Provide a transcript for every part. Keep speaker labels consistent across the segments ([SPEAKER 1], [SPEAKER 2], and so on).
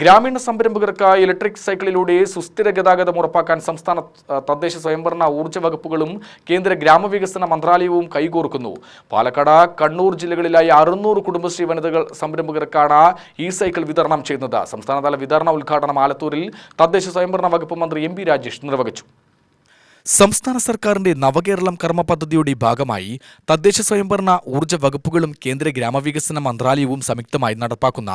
[SPEAKER 1] ഗ്രാമീണ സംരംഭകർക്ക് ഇലക്ട്രിക് സൈക്കിളിലൂടെ സുസ്ഥിര ഗതാഗതം ഉറപ്പാക്കാൻ സംസ്ഥാന തദ്ദേശ സ്വയംഭരണ ഊർജ വകുപ്പുകളും കേന്ദ്ര ഗ്രാമവികസന മന്ത്രാലയവും കൈകോർക്കുന്നു. പാലക്കാട് കണ്ണൂർ ജില്ലകളിലായി അറുന്നൂറ് കുടുംബശ്രീ വനിതകൾ സംരംഭകർക്കാണ് ഈ സൈക്കിൾ വിതരണം ചെയ്യുന്നത്. സംസ്ഥാനതല വിതരണ ഉദ്ഘാടനം ആലത്തൂരിൽ തദ്ദേശ സ്വയംഭരണ വകുപ്പ് മന്ത്രി എം രാജേഷ് നിർവഹിച്ചു. സംസ്ഥാന സർക്കാരിന്റെ നവകേരളം കർമ്മ പദ്ധതിയുടെ ഭാഗമായി തദ്ദേശ സ്വയംഭരണ ഊർജ വകുപ്പുകളും കേന്ദ്ര ഗ്രാമവികസന മന്ത്രാലയവും സംയുക്തമായി നടപ്പാക്കുന്ന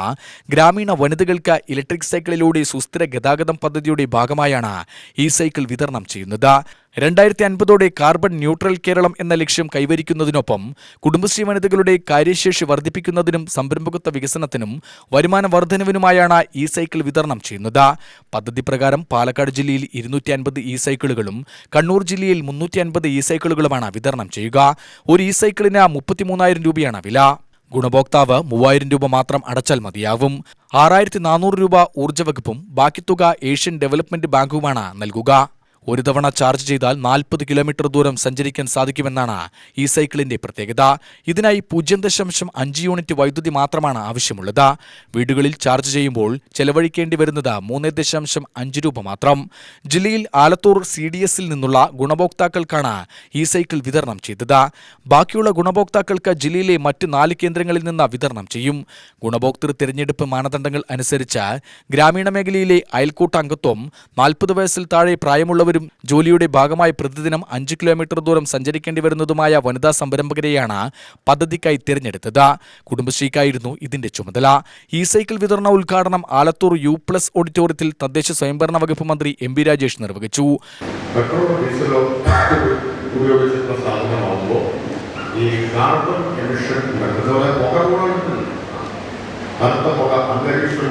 [SPEAKER 1] ഗ്രാമീണ വനിതകൾക്ക് ഇലക്ട്രിക് സൈക്കിളിലൂടെ സുസ്ഥിര ഗതാഗതം പദ്ധതിയുടെ ഭാഗമായാണ് ഈ സൈക്കിൾ വിതരണം ചെയ്യുന്നത്. രണ്ടായിരത്തി അൻപതോടെ കാർബൺ ന്യൂട്രൽ കേരളം എന്ന ലക്ഷ്യം കൈവരിക്കുന്നതിനൊപ്പം കുടുംബശ്രീ വനിതകളുടെ കാര്യശേഷി വർദ്ധിപ്പിക്കുന്നതിനും സംരംഭകത്വ വികസനത്തിനും വരുമാന വർധനവിനുമായാണ് ഇ സൈക്കിൾ വിതരണം ചെയ്യുന്നത്. പദ്ധതി പ്രകാരം പാലക്കാട് ജില്ലയിൽ ഇരുന്നൂറ്റി അൻപത് ഇ സൈക്കിളുകളും കണ്ണൂർ ജില്ലയിൽ മുന്നൂറ്റി അൻപത് ഇ സൈക്കിളുകളുമാണ് വിതരണം ചെയ്യുക. ഒരു ഇ സൈക്കിളിന് മുപ്പത്തിമൂന്നായിരം രൂപയാണ് വില. ഗുണഭോക്താവ് മൂവായിരം രൂപ മാത്രം അടച്ചാൽ മതിയാവും. ആറായിരത്തി നാനൂറ് രൂപ ഊർജവകുപ്പും ബാക്കി തുക ഏഷ്യൻ ഡെവലപ്മെന്റ് ബാങ്കുമാണ് നൽകുക. ഒരു തവണ ചാർജ് ചെയ്താൽ നാൽപ്പത് കിലോമീറ്റർ ദൂരം സഞ്ചരിക്കാൻ സാധിക്കുമെന്നാണ് ഈ സൈക്കിളിന്റെ പ്രത്യേകത. ഇതിനായി പൂജ്യം ദശാംശം അഞ്ച് യൂണിറ്റ് വൈദ്യുതി മാത്രമാണ് ആവശ്യമുള്ളത്. വീടുകളിൽ ചാർജ് ചെയ്യുമ്പോൾ ചെലവഴിക്കേണ്ടി വരുന്നത് മൂന്ന് ദശാംശം അഞ്ച് രൂപ മാത്രം. ജില്ലയിൽ ആലത്തൂർ സി ഡി എസിൽ നിന്നുള്ള ഗുണഭോക്താക്കൾക്കാണ് ഈ സൈക്കിൾ വിതരണം ചെയ്തത്. ബാക്കിയുള്ള ഗുണഭോക്താക്കൾക്ക് ജില്ലയിലെ മറ്റ് നാല് കേന്ദ്രങ്ങളിൽ നിന്ന് വിതരണം ചെയ്യും. ഗുണഭോക്തൃ തിരഞ്ഞെടുപ്പ് മാനദണ്ഡങ്ങൾ അനുസരിച്ച് ഗ്രാമീണ മേഖലയിലെ അയൽക്കൂട്ട അംഗത്വം നാൽപ്പത് വയസ്സിൽ താഴെ പ്രായമുള്ളവരും ജോലിയുടെ ഭാഗമായി പ്രതിദിനം അഞ്ച് കിലോമീറ്റർ ദൂരം സഞ്ചരിക്കേണ്ടി വരുന്നതുമായ വനിതാ സംരംഭകരെയാണ് പദ്ധതിക്കായി തിരഞ്ഞെടുത്തത്. കുടുംബശ്രീക്കായിരുന്നു ഇതിന്റെ ചുമതല. ഈ സൈക്കിൾ വിതരണ ഉദ്ഘാടനം ആലത്തൂർ യു പ്ലസ് ഓഡിറ്റോറിയത്തിൽ തദ്ദേശ സ്വയംഭരണ വകുപ്പ് മന്ത്രി എം ബി രാജേഷ് നിർവഹിച്ചു.
[SPEAKER 2] ഈ കാർബൺ എമിഷൻ അന്തരീക്ഷം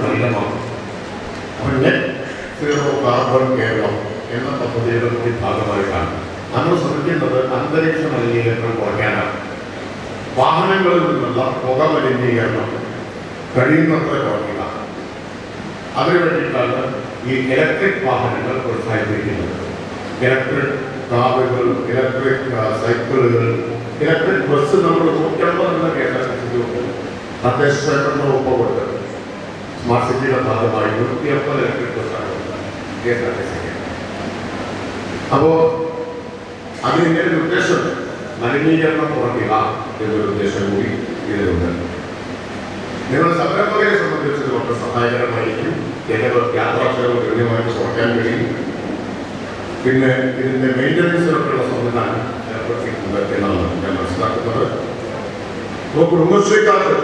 [SPEAKER 2] അപ്പോൾ നെറ്റ് സീറോ കാർബൺ കേരളം എന്ന പദ്ധതിയുടെ കൂടി ഭാഗമായിട്ടാണ് നമ്മൾ ശ്രമിക്കേണ്ടത് അന്തരീക്ഷ മലിനീകരണം കുറയ്ക്കാനാണ്. വാഹനങ്ങളിൽ നിന്നുള്ള പുക മലിനീകരണം കഴിയുന്നത്ര കുറയ്ക്കുക. അതിനുവേണ്ടിയിട്ടാണ് ഈ ഇലക്ട്രിക് വാഹനങ്ങൾ പ്രോത്സാഹിപ്പിക്കുന്നത്. ഇലക്ട്രിക് കാറുകൾ ഇലക്ട്രിക് സൈക്കിളുകൾ ഇലക്ട്രിക് ബസ് നമ്മൾ നൂറ്റമ്പത് എന്ന കെ എസ് ആർ ടി സിക്ക് തദ്ദേശ സ്വയംഭരണ വകുപ്പ് സ്മാർട്ട് സിറ്റിയുടെ ഭാഗമായി നൂറ്റിയമ്പത് ഇലക്ട്രിക് ബസ്സാണ് കെ അപ്പോൾ അതിന്റെ ഒരു ഉദ്ദേശം മലിനീകരണം കുറയ്ക്കുക എന്നൊരു ഉദ്ദേശം കൂടി ഇതിലുണ്ട്. നിങ്ങൾ സംരംഭകരെ സംബന്ധിച്ച് വളരെ സഹായകരമായിരിക്കും. ചിലവ് യാത്രാ കൃത്യമായിട്ട് കുറയ്ക്കാൻ കഴിയും. പിന്നെ ഇതിന്റെ മെയിന്റനൻസിനൊക്കെയുള്ള സംവിധാനം ഏർപ്പെടുത്തിയിട്ടുണ്ട് എന്നാണ് ഞാൻ മനസ്സിലാക്കുന്നത്. അപ്പോൾ കുടുംബശ്രീക്കാർക്ക്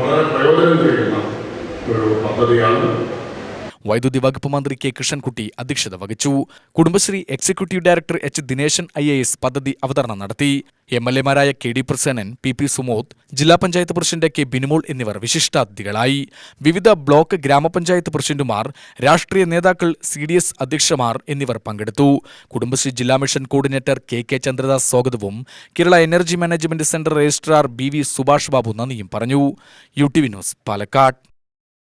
[SPEAKER 2] വളരെ പ്രയോജനം ചെയ്യുന്ന ഒരു പദ്ധതിയാണ്
[SPEAKER 1] വൈദ്യുതി വകുപ്പ് മന്ത്രി കെ കൃഷ്ണൻകുട്ടി അധ്യക്ഷത വഹിച്ചു. Kudumbashree executive director H Dineshan I A S പദ്ധതി അവതരണം നടത്തി. M L എമാരായ K D Prasenan P P Sumod ജില്ലാ പഞ്ചായത്ത് പ്രസിഡന്റ് കെ ബിനുമോൾ എന്നിവർ വിശിഷ്ടാതിഥികളായി. വിവിധ ബ്ലോക്ക് ഗ്രാമപഞ്ചായത്ത് പ്രസിഡന്റുമാർ രാഷ്ട്രീയ നേതാക്കൾ സി ഡി എസ് അധ്യക്ഷമാർ എന്നിവർ പങ്കെടുത്തു. കുടുംബശ്രീ ജില്ലാ mission coordinator K K Chandradas സ്വാഗതവും Kerala energy management centre registrar B V Subhash Babu നന്ദിയും പറഞ്ഞു. U T V news Palakkad.